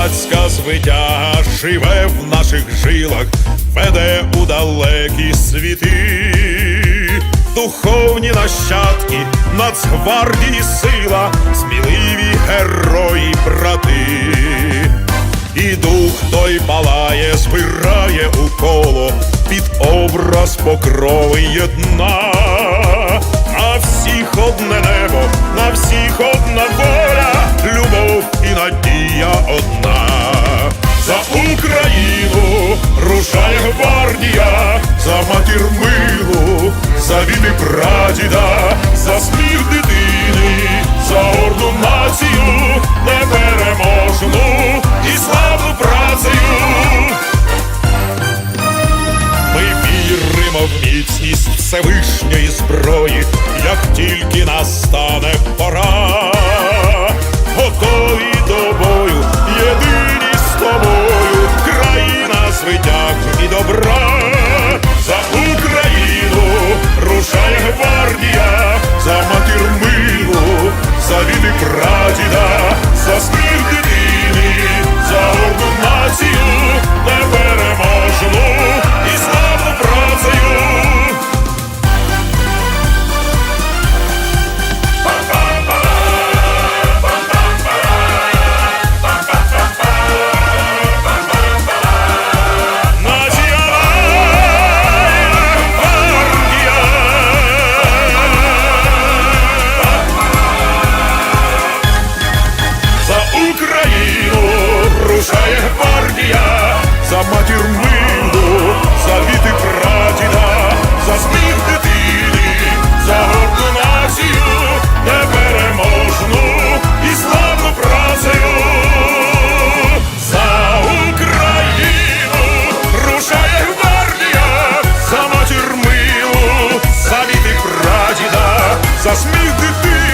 Козацька звитяга живе в наших жилах, веде у далекі світи, духовні нащадки, нацгвардії сила, сміливі герої, брати. І дух той палає, збирає у коло під образ покрови єдна. На всіх одне небо, на всіх одна воля, любов і надія одна. Милу, за віти прадіда, за сміх дитини, за орду націю, непереможну і славну працею. Ми віримо в міцність Всевишньої зброї, як тільки настане пора, за матір милу, за віти прадіда, за сміх дитини, за горду націю, непереможну і славну працею. За Україну рушає гвардія, за матір милу, прадіда, за сміх дитини.